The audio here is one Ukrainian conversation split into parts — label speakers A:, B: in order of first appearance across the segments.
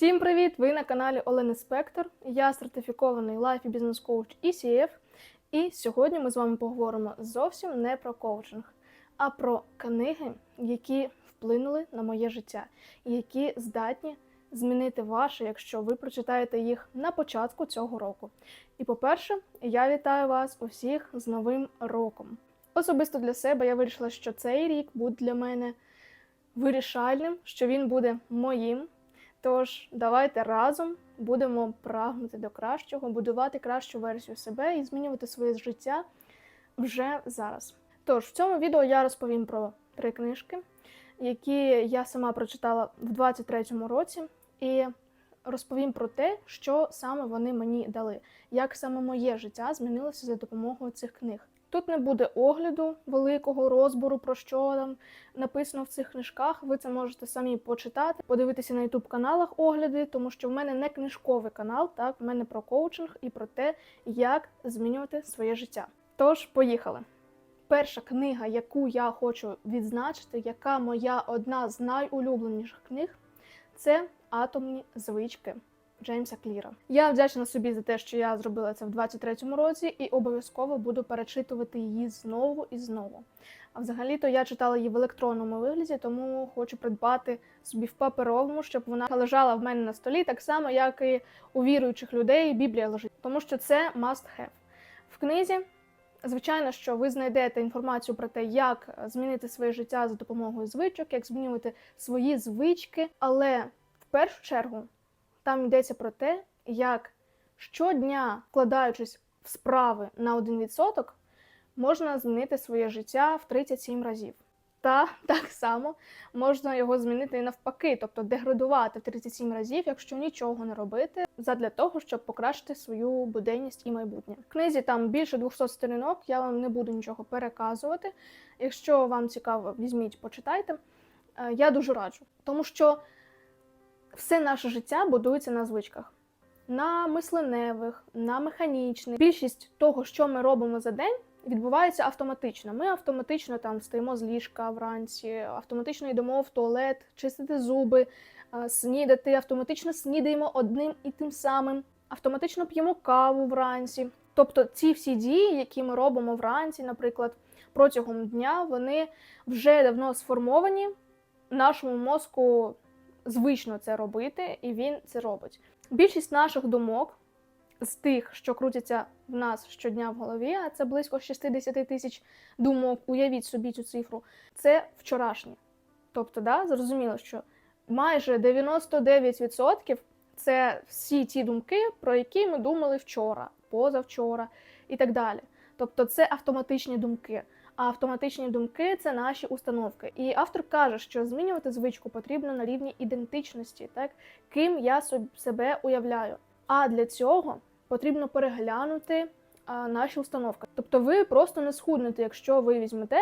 A: Всім привіт! Ви на каналі Олени Спектор. Я сертифікований лайф і бізнес коуч ECF. І сьогодні ми з вами поговоримо зовсім не про коучинг, а про книги, які вплинули на моє життя, які здатні змінити ваше, якщо ви прочитаєте їх на початку цього року. І по-перше, я вітаю вас усіх з Новим роком. Особисто для себе я вирішила, що цей рік буде для мене вирішальним, що він буде моїм. Тож давайте разом будемо прагнути до кращого, будувати кращу версію себе і змінювати своє життя вже зараз. Тож в цьому відео я розповім про три книжки, які я сама прочитала в 23-му році, і розповім про те, що саме вони мені дали, як саме моє життя змінилося за допомогою цих книг. Тут не буде огляду великого розбору, про що там написано в цих книжках. Ви це можете самі почитати, подивитися на youtube каналах огляди, тому що в мене не книжковий канал, так в мене про коучинг і про те, як змінювати своє життя. Тож, поїхали. Перша книга, яку я хочу відзначити, яка моя одна з найулюбленіших книг, це Атомні звички. Джеймса Кліра. Я вдячна собі за те, що я зробила це в 23-му році, і обов'язково буду перечитувати її знову і знову. А взагалі-то я читала її в електронному вигляді, тому хочу придбати собі в паперовому, щоб вона лежала в мене на столі, так само, як і у віруючих людей Біблія лежить, тому що це must have. В книзі. Звичайно, що ви знайдете інформацію про те, як змінити своє життя за допомогою звичок, як змінювати свої звички, але в першу чергу там йдеться про те, як щодня, вкладаючись в справи на 1%, можна змінити своє життя в 37 разів. Та так само можна його змінити і навпаки, тобто деградувати в 37 разів, якщо нічого не робити, задля того, щоб покращити свою буденність і майбутнє. В книзі там більше 200 сторінок, я вам не буду нічого переказувати. Якщо вам цікаво, візьміть, почитайте. Е, Я дуже раджу, тому що все наше життя будується на звичках, на мисленевих, на механічних. Більшість того, що ми робимо за день, відбувається автоматично. Ми автоматично там встаємо з ліжка вранці, автоматично йдемо в туалет, чистити зуби, е, снідати, автоматично снідаємо одним і тим самим, автоматично п'ємо каву вранці. Тобто ці всі дії, які ми робимо вранці, наприклад, протягом дня, вони вже давно сформовані нашому мозку звично це робити, і він це робить. Більшість наших думок з тих, що крутяться в нас щодня в голові, а це близько 60 тисяч думок, уявіть собі цю цифру, це вчорашні. Тобто, да, зрозуміло, що майже 99% це всі ті думки, про які ми думали вчора, позавчора і так далі. Тобто, це автоматичні думки. Автоматичні думки це наші установки. І автор каже, що змінювати звичку потрібно на рівні ідентичності, так ким я себе уявляю. А для цього потрібно переглянути наші установки. Тобто, ви просто не схуднете, якщо ви візьмете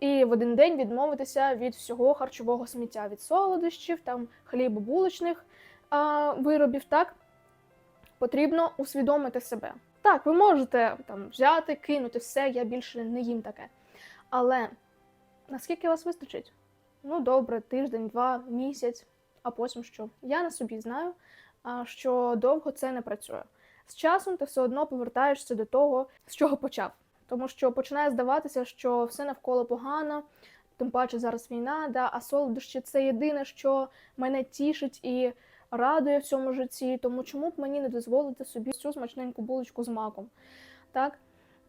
A: і в один день відмовитеся від всього харчового сміття, від солодощів, там хлібобулочних а, виробів. Так потрібно усвідомити себе. Так, ви можете там взяти, кинути все, я більше не їм таке. Але наскільки вас вистачить? Ну, добре, тиждень, два, місяць, а потім що? Я на собі знаю, що довго це не працює. З часом ти все одно повертаєшся до того, з чого почав. Тому що починає здаватися, що все навколо погано, тим паче зараз війна, да, а солодощі це єдине, що мене тішить і радує в цьому житті. Тому чому б мені не дозволити собі цю смачненьку булочку з маком? Так?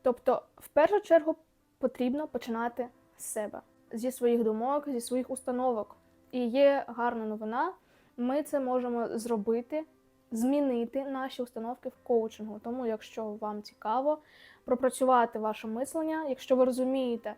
A: Тобто, в першу чергу потрібно починати з себе, зі своїх думок, зі своїх установок. І є гарна новина. Ми це можемо зробити, змінити наші установки в коучингу. Тому, якщо вам цікаво пропрацювати ваше мислення, якщо ви розумієте,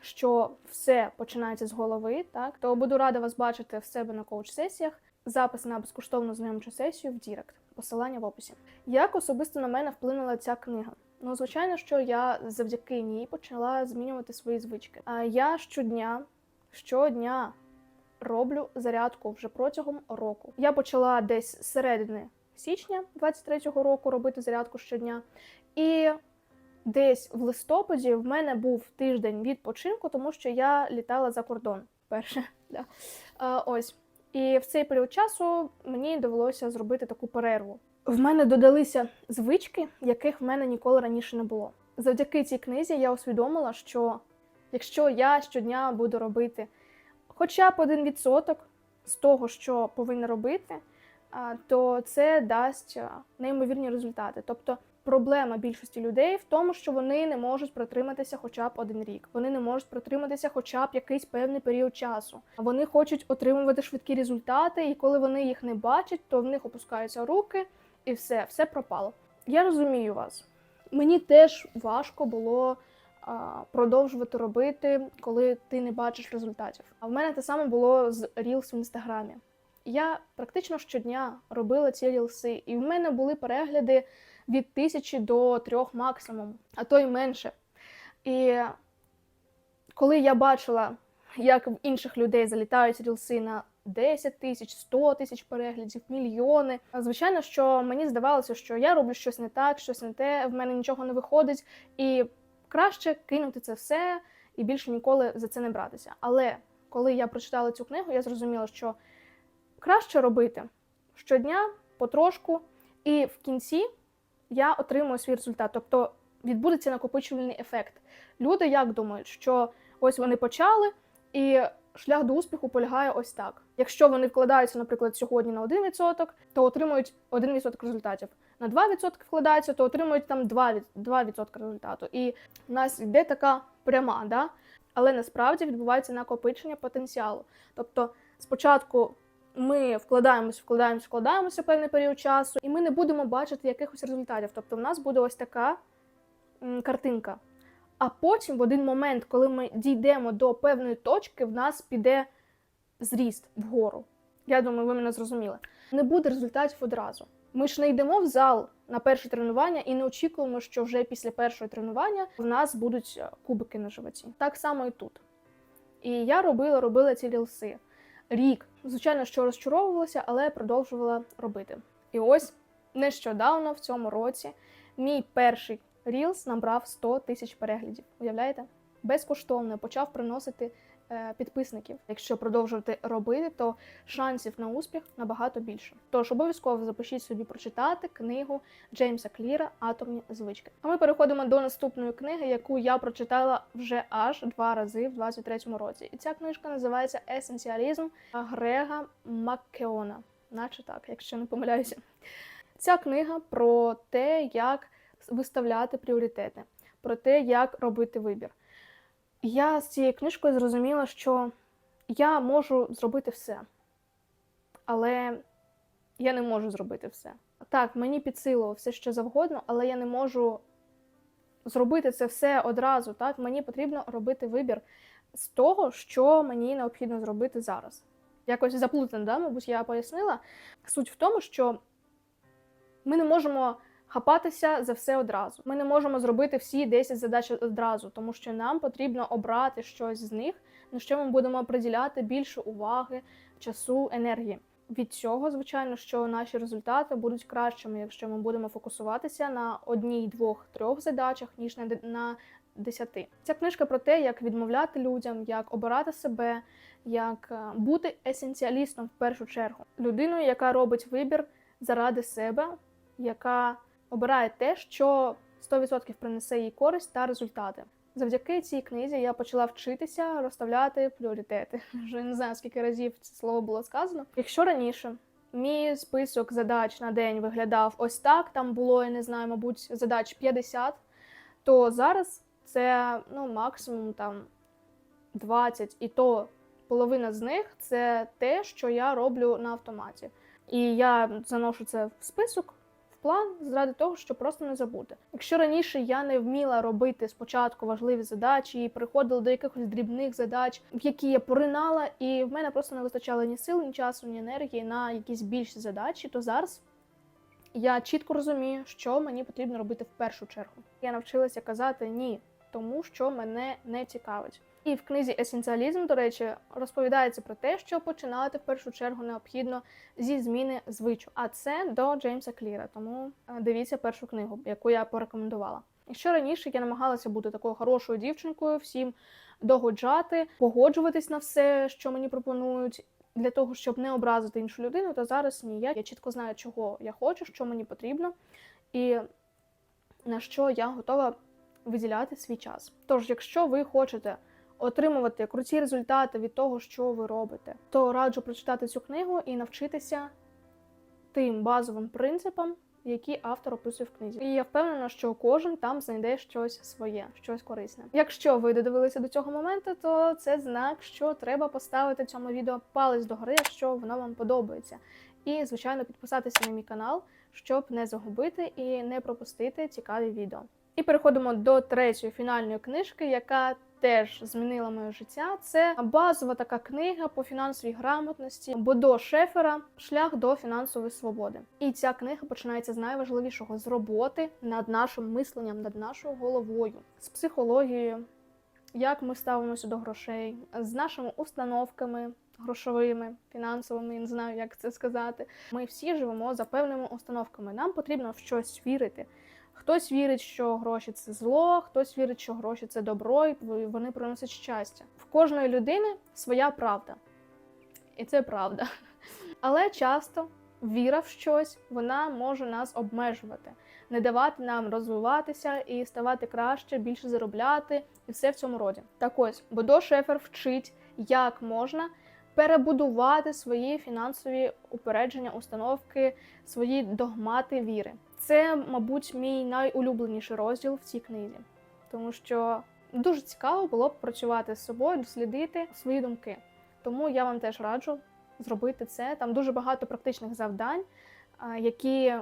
A: що все починається з голови, так то буду рада вас бачити в себе на коуч-сесіях. Запис на безкоштовну знайомчу сесію в Дірект, посилання в описі. Як особисто на мене вплинула ця книга? Ну, звичайно, що я завдяки ній почала змінювати свої звички. А я щодня, щодня роблю зарядку вже протягом року. Я почала десь з середини січня 23-го року робити зарядку щодня. І десь в листопаді в мене був тиждень відпочинку, тому що я літала за кордон. Перше, да. а, ось. І в цей період часу мені довелося зробити таку перерву. В мене додалися звички, яких в мене ніколи раніше не було. Завдяки цій книзі я усвідомила, що якщо я щодня буду робити хоча б один відсоток з того, що повинна робити, то це дасть неймовірні результати. Тобто проблема більшості людей в тому, що вони не можуть протриматися хоча б один рік. Вони не можуть протриматися хоча б якийсь певний період часу. Вони хочуть отримувати швидкі результати, і коли вони їх не бачать, то в них опускаються руки, і все, все пропало. Я розумію вас. Мені теж важко було а, продовжувати робити, коли ти не бачиш результатів. А в мене те саме було з Reels в інстаграмі. Я практично щодня робила ці рілси, і в мене були перегляди від тисячі до трьох максимум, а то й менше. І коли я бачила, як в інших людей залітають рілси на 10 тисяч, 100 тисяч переглядів, мільйони. Звичайно, що мені здавалося, що я роблю щось не так, щось не те, в мене нічого не виходить, і краще кинути це все і більше ніколи за це не братися. Але коли я прочитала цю книгу, я зрозуміла, що краще робити щодня, потрошку, і в кінці я отримую свій результат. Тобто відбудеться накопичувальний ефект. Люди як думають, що ось вони почали, і шлях до успіху полягає ось так. Якщо вони вкладаються, наприклад, сьогодні на 1%, то отримують 1% результатів. На 2% вкладаються, то отримують там 2%, 2% результату. І в нас йде така пряма, да? але насправді відбувається накопичення потенціалу. Тобто спочатку ми вкладаємось, вкладаємось, вкладаємося певний період часу, і ми не будемо бачити якихось результатів. Тобто, в нас буде ось така картинка. А потім, в один момент, коли ми дійдемо до певної точки, в нас піде зріст вгору. Я думаю, ви мене зрозуміли. Не буде результатів одразу. Ми ж не йдемо в зал на перше тренування і не очікуємо, що вже після першого тренування в нас будуть е, кубики на животі. Так само і тут. І я робила, робила ці рілси. Рік, звичайно, що розчаровувалася, але продовжувала робити. І ось нещодавно, в цьому році, мій перший рілс набрав 100 тисяч переглядів. Уявляєте? Безкоштовно почав приносити е, підписників. Якщо продовжувати робити, то шансів на успіх набагато більше. Тож обов'язково запишіть собі прочитати книгу Джеймса Кліра Атомні звички. А ми переходимо до наступної книги, яку я прочитала вже аж два рази в 23-му році. І ця книжка називається Есенціалізм Грега Маккеона. Наче так, якщо не помиляюся. Ця книга про те, як виставляти пріоритети, про те, як робити вибір. Я з цією книжкою зрозуміла, що я можу зробити все, але я не можу зробити все. Так, мені під силу все що завгодно, але я не можу зробити це все одразу. Так, мені потрібно робити вибір з того, що мені необхідно зробити зараз. Якось заплутано, да? мабуть, я пояснила. Суть в тому, що ми не можемо хапатися за все одразу. Ми не можемо зробити всі 10 задач одразу, тому що нам потрібно обрати щось з них, на що ми будемо приділяти більше уваги, часу, енергії. Від цього, звичайно, що наші результати будуть кращими, якщо ми будемо фокусуватися на одній, двох, трьох задачах, ніж на на десяти. Ця книжка про те, як відмовляти людям, як обирати себе, як е, бути есенціалістом в першу чергу, людиною, яка робить вибір заради себе, яка обирає те, що 100% принесе їй користь та результати. Завдяки цій книзі я почала вчитися розставляти пріоритети. Вже не знаю, скільки разів це слово було сказано. Якщо раніше мій список задач на день виглядав ось так, там було, я не знаю, мабуть, задач 50, то зараз це ну, максимум там 20, і то половина з них це те, що я роблю на автоматі. І я заношу це в список, план, заради того, щоб просто не забути. Якщо раніше я не вміла робити спочатку важливі задачі і приходила до якихось дрібних задач, в які я поринала, і в мене просто не вистачало ні сил, ні часу, ні енергії на якісь більші задачі, то зараз я чітко розумію, що мені потрібно робити в першу чергу. Я навчилася казати ні, тому що мене не цікавить. І в книзі Есенціалізм, до речі, розповідається про те, що починати в першу чергу необхідно зі зміни звичок. А це до Джеймса Кліра. Тому е, дивіться першу книгу, яку я порекомендувала. Якщо раніше я намагалася бути такою хорошою дівчинкою, всім догоджати, погоджуватись на все, що мені пропонують, для того, щоб не образити іншу людину, то зараз ні. Я, я чітко знаю, чого я хочу, що мені потрібно, і на що я готова виділяти свій час. Тож, якщо ви хочете отримувати круті результати від того, що ви робите, то раджу прочитати цю книгу і навчитися тим базовим принципам, які автор описує в книзі. І я впевнена, що кожен там знайде щось своє, щось корисне. Якщо ви додивилися до цього моменту, то це знак, що треба поставити цьому відео палець догори, якщо воно вам подобається. І, звичайно, підписатися на мій канал, щоб не загубити і не пропустити цікаві відео. І переходимо до третьої фінальної книжки, яка теж змінила моє життя. Це базова така книга по фінансовій грамотності Бодо Шефера Шлях до фінансової свободи. І ця книга починається з найважливішого з роботи над нашим мисленням, над нашою головою, з психологією, як ми ставимося до грошей, з нашими установками. Грошовими, фінансовими, я не знаю, як це сказати. Ми всі живемо за певними установками. Нам потрібно в щось вірити. Хтось вірить, що гроші це зло, хтось вірить, що гроші це добро, і вони приносять щастя. В кожної людини своя правда. І це правда. Але часто віра в щось вона може нас обмежувати, не давати нам розвиватися і ставати краще, більше заробляти, і все в цьому роді. Так ось Бодо Шефер вчить, як можна перебудувати свої фінансові упередження, установки, свої догмати віри. Це, мабуть, мій найулюбленіший розділ в цій книзі, тому що дуже цікаво було б працювати з собою, дослідити свої думки. Тому я вам теж раджу зробити це. Там дуже багато практичних завдань, які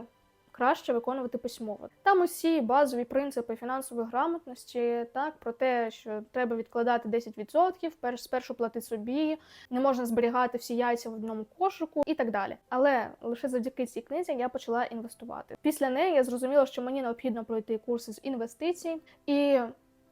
A: краще виконувати письмово. Там усі базові принципи фінансової грамотності, так про те, що треба відкладати 10%, перш спершу плати собі, не можна зберігати всі яйця в одному кошику і так далі. Але лише завдяки цій книзі я почала інвестувати. Після неї я зрозуміла, що мені необхідно пройти курси з інвестицій, і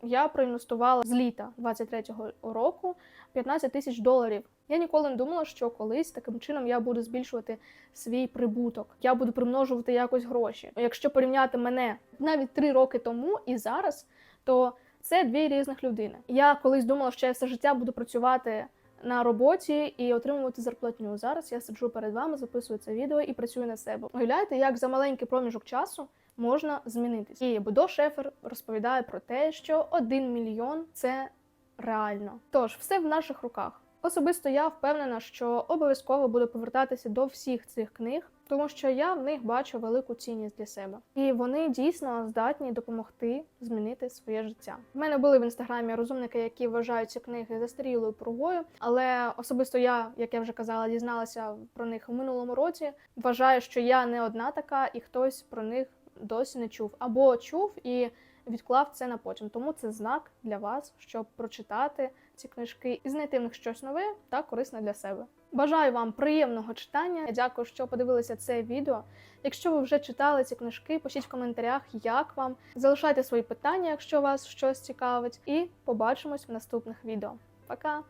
A: я проінвестувала з літа 23-го року 15 тисяч доларів. Я ніколи не думала, що колись таким чином я буду збільшувати свій прибуток. Я буду примножувати якось гроші. Якщо порівняти мене навіть три роки тому і зараз, то це дві різних людини. Я колись думала, що я все життя буду працювати на роботі і отримувати зарплатню. Зараз я сиджу перед вами, записую це відео і працюю на себе. Уявляєте, як за маленький проміжок часу можна змінитись. І Будо Шефер розповідає про те, що один мільйон це реально. Тож все в наших руках. Особисто я впевнена, що обов'язково буду повертатися до всіх цих книг, тому що я в них бачу велику цінність для себе, і вони дійсно здатні допомогти змінити своє життя. В мене були в інстаграмі розумники, які вважають ці книги застарілою пругою, але особисто я, як я вже казала, дізналася про них у минулому році. Вважаю, що я не одна така, і хтось про них досі не чув або чув і відклав це на потім. Тому це знак для вас, щоб прочитати ці книжки і знайти в них щось нове та корисне для себе. Бажаю вам приємного читання. Дякую, що подивилися це відео. Якщо ви вже читали ці книжки, пишіть в коментарях, як вам. Залишайте свої питання, якщо вас щось цікавить, і побачимось в наступних відео. Пока!